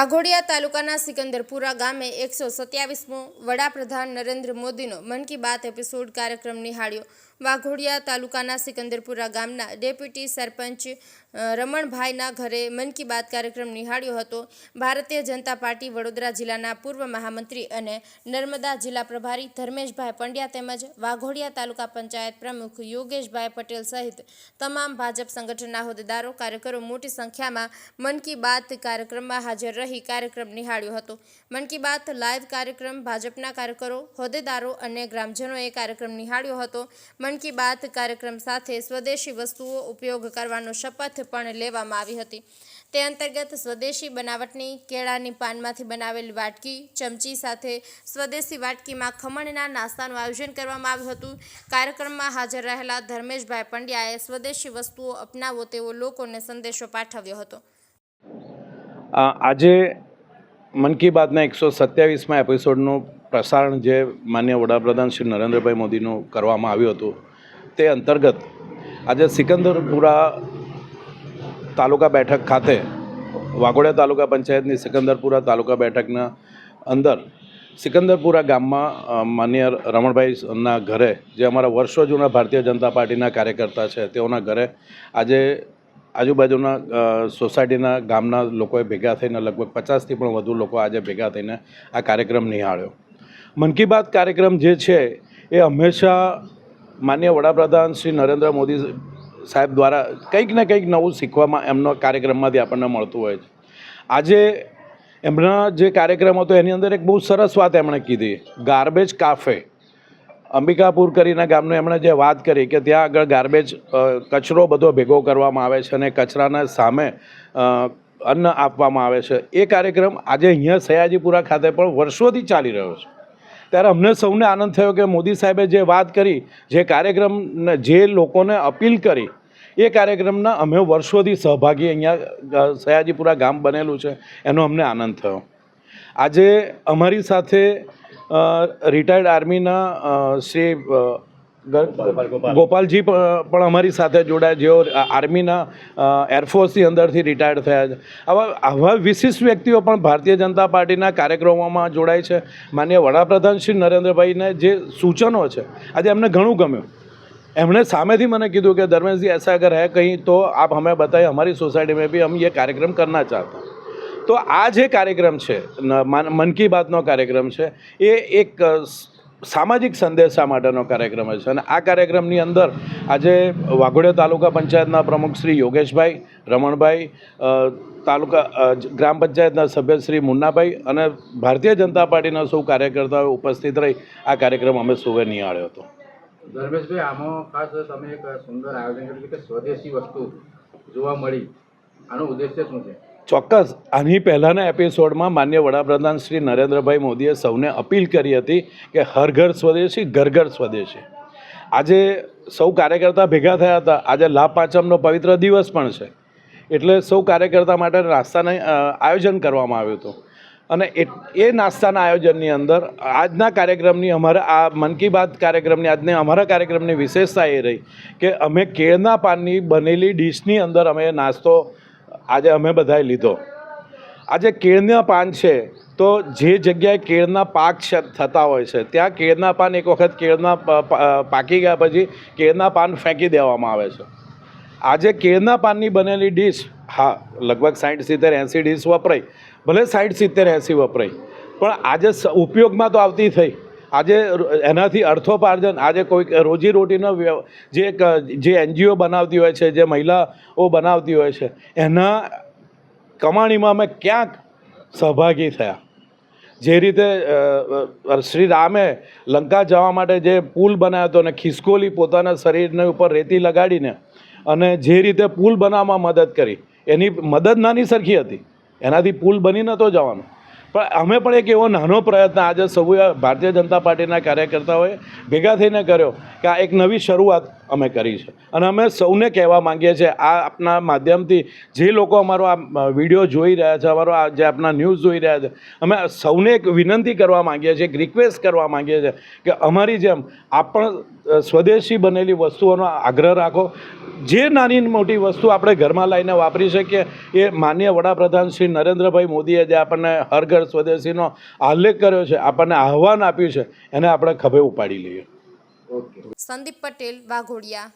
વાઘોડિયા તાલુકાના સિકંદરપુરા ગામે એકસો સત્યાવીસમો વડાપ્રધાન નરેન્દ્ર મોદીનો મન કી બાત એપિસોડ કાર્યક્રમ નિહાળ્યો. વાઘોડિયા તાલુકાના સિકંદરપુરા ગામના ડેપ્યુટી સરપંચ રમણભાઈના ઘરે મન કી બાત કાર્યક્રમ નિહાળ્યો હતો. ભારતીય જનતા પાર્ટી વડોદરા જિલ્લાના પૂર્વ મહામંત્રી અને નર્મદા જિલ્લા પ્રભારી ધર્મેશભાઈ પંડ્યા તેમજ વાઘોડિયા તાલુકા પંચાયત પ્રમુખ યોગેશભાઈ પટેલ સહિત તમામ ભાજપ સંગઠનના હોદ્દેદારો, કાર્યકરો મોટી સંખ્યામાં મન કી બાત કાર્યક્રમમાં હાજર રહી કાર્યક્રમ નિહાળ્યો હતો. મન કી બાત લાઈવ કાર્યક્રમ ભાજપના કાર્યકરો, હોદ્દેદારો અને ગ્રામજનોએ કાર્યક્રમ નિહાળ્યો હતો. મન કી બાત કાર્યક્રમ સાથે સ્વદેશી વસ્તુઓ ઉપયોગ કરવાનો શપથ પણ લેવામાં આવી હતી. તે અંતર્ગત સ્વદેશી બનાવટની કેળાની પાનમાંથી બનાવેલી વાટકી, ચમચી સાથે સ્વદેશી વાટકીમાં ખમણના નાસ્તાનું આયોજન કરવામાં આવ્યું હતું. કાર્યક્રમમાં હાજર રહેલા ધર્મેશભાઈ પંડ્યાએ સ્વદેશી વસ્તુઓ અપનાવો તેવો લોકોને સંદેશો પાઠવ્યો હતો. આજે મન કી બાતના એકસો સત્યાવીસમાં એપિસોડનું પ્રસારણ જે માન્ય વડાપ્રધાન શ્રી નરેન્દ્રભાઈ મોદીનું કરવામાં આવ્યું હતું, તે અંતર્ગત આજે સિકંદરપુરા તાલુકા બેઠક ખાતે, વાઘોડિયા તાલુકા પંચાયતની સિકંદરપુરા તાલુકા બેઠકના અંદર સિકંદરપુરા ગામમાં માન્ય રમણભાઈના ઘરે, જે અમારા વર્ષો જૂના ભારતીય જનતા પાર્ટીના કાર્યકર્તા છે, તેઓના ઘરે આજે આજુબાજુના સોસાયટીના ગામના લોકોએ ભેગા થઈને લગભગ પચાસથી પણ વધુ લોકો આજે ભેગા થઈને આ કાર્યક્રમ નિહાળ્યો. મન કી બાત કાર્યક્રમ જે છે એ હંમેશા માન્ય વડાપ્રધાન શ્રી નરેન્દ્ર મોદી સાહેબ દ્વારા કંઈક ને કંઈક નવું શીખવામાં એમનો કાર્યક્રમમાંથી આપણને મળતું હોય છે. આજે એમના જે કાર્યક્રમ હતો એની અંદર એક બહુ સરસ વાત એમણે કીધી. ગાર્બેજ કાફે અંબિકાપુર કરીને ગામનું એમણે જે વાત કરી કે ત્યાં આગળ ગાર્બેજ કચરો બધો ભેગો કરવામાં આવે છે અને કચરાના સામે અન્ન આપવામાં આવે છે. એ કાર્યક્રમ આજે અહીંયા સયાજીપુરા ખાતે પણ વર્ષોથી ચાલી રહ્યો છે. ત્યારે અમને સૌને આનંદ થયો કે મોદી સાહેબે જે વાત કરી, જે કાર્યક્રમ જે લોકોને અપીલ કરી, એ કાર્યક્રમના અમે વર્ષોથી સહભાગી અહીંયા સયાજીપુરા ગામ બનેલું છે. એનો અમને આનંદ થયો. આજે અમારી સાથે રિટાયર્ડ આર્મીના શ્રી ગોપાલજી પણ અમારી સાથે જોડાયા જેઓ આર્મીના એરફોર્સની અંદરથી રિટાયર્ડ થયા છે. આવા આવા વિશિષ્ટ વ્યક્તિઓ પણ ભારતીય જનતા પાર્ટીના કાર્યક્રમોમાં જોડાય છે. માન્ય વડાપ્રધાન શ્રી નરેન્દ્રભાઈને જે સૂચનો છે આજે એમને ઘણું ગમ્યું. એમણે સામેથી મને કીધું કે ધર્મેશજી એસા અગર હે કંઈ તો આપ હમે બતાએ અમારી સોસાયટીમાં બી ભી એ કાર્યક્રમ કરના ચાહતા. તો આ જે કાર્યક્રમ છે મન કી બાતનો કાર્યક્રમ છે, એ એક સામાજિક સંદેશા માટેનો કાર્યક્રમ છે. અને આ કાર્યક્રમની અંદર આજે વાઘોડિયા તાલુકા પંચાયતના પ્રમુખ શ્રી યોગેશભાઈ, રમણભાઈ તાલુકા ગ્રામ પંચાયતના સભ્ય શ્રી મુન્નાભાઈ અને ભારતીય જનતા પાર્ટીના સૌ કાર્યકર્તાઓ ઉપસ્થિત રહી આ કાર્યક્રમ અમે સૌએ નિહાળ્યો હતો. ધર્મેશભાઈ, આમાં ખાસ તમે એક સુંદર આયોજન કર્યું કે સ્વદેશી વસ્તુ જોવા મળી. આનો ઉદ્દેશ્ય શું છે? ચોક્કસ. આની પહેલાંના એપિસોડમાં માન્ય વડાપ્રધાન શ્રી નરેન્દ્રભાઈ મોદીએ સૌને અપીલ કરી હતી કે હર ઘર સ્વદેશી, ઘર ઘર સ્વદેશી. આજે સૌ કાર્યકર્તા ભેગા થયા હતા. આજે લાભ પાંચમનો પવિત્ર દિવસ પણ છે. એટલે સૌ કાર્યકર્તા માટે નાસ્તાને આયોજન કરવામાં આવ્યું હતું. અને એ નાસ્તાના આયોજનની અંદર આજના કાર્યક્રમની અમારા, આ મન કી બાત કાર્યક્રમની, આજની અમારા કાર્યક્રમની વિશેષતા એ રહી કે અમે કેળના પાનની બનેલી ડીશની અંદર અમે નાસ્તો આજે અમે બધાએ લીધો. આજે કેળના પાન છે, તો જે જગ્યાએ કેળના પાક થતા હોય છે, ત્યાં કેળના પાન એક વખત કેળના પાકી ગયા પછી કેળના પાન ફેંકી દેવામાં આવે છે. આજે કેળના પાનની બનેલી ડીશ, હા, લગભગ સાઠ સિત્તેર, એંસી ડીશ વપરાય. ભલે સાઠ સિત્તેર, એંસી વપરાય. પણ આજે ઉપયોગમાં તો આવતી થઈ. આજે એનાથી અર્થોપાર્જન, આજે કોઈક રોજીરોટીનો જે એક, જે એનજીઓ બનાવતી હોય છે, જે મહિલાઓ બનાવતી હોય છે, એના કમાણીમાં અમે ક્યાંક સહભાગી થયા. જે રીતે શ્રી રામે લંકા જવા માટે જે પુલ બનાવ્યો હતો અને ખિસકોલી પોતાના શરીરને ઉપર રેતી લગાડીને અને જે રીતે પુલ બનાવવામાં મદદ કરી, એની મદદ નાની સરખી હતી. એનાથી પુલ બની નહોતો જવાનો. પણ અમે પણ એક એવો નાનો પ્રયત્ન આજે સૌએ ભારતીય જનતા પાર્ટીના કાર્યકર્તાઓએ ભેગા થઈને કર્યો કે આ એક નવી શરૂઆત અમે કરી છે. અને અમે સૌને કહેવા માંગીએ છીએ, આ આપના માધ્યમથી જે લોકો અમારો આ વીડિયો જોઈ રહ્યા છે, અમારો આ જે આપના ન્યૂઝ જોઈ રહ્યા છે, અમે સૌને એક વિનંતી કરવા માંગીએ છીએ, એક રિક્વેસ્ટ કરવા માંગીએ છીએ કે અમારી જેમ આપ પણ સ્વદેશી બનેલી વસ્તુઓનો આગ્રહ રાખો. જે નાની મોટી વસ્તુ આપણે ઘરમાં લાવીને વાપરી શકીએ, એ માન્ય વડાપ્રધાન શ્રી નરેન્દ્રભાઈ મોદીએ જે આપણને હર ઘર સ્વદેશીનો આલેખ કર્યો છે, આપણને આહવાન આપ્યું છે, એને આપણે ખભે ઉપાડી લઈએ. સંદીપ પટેલ, વાઘોડિયા.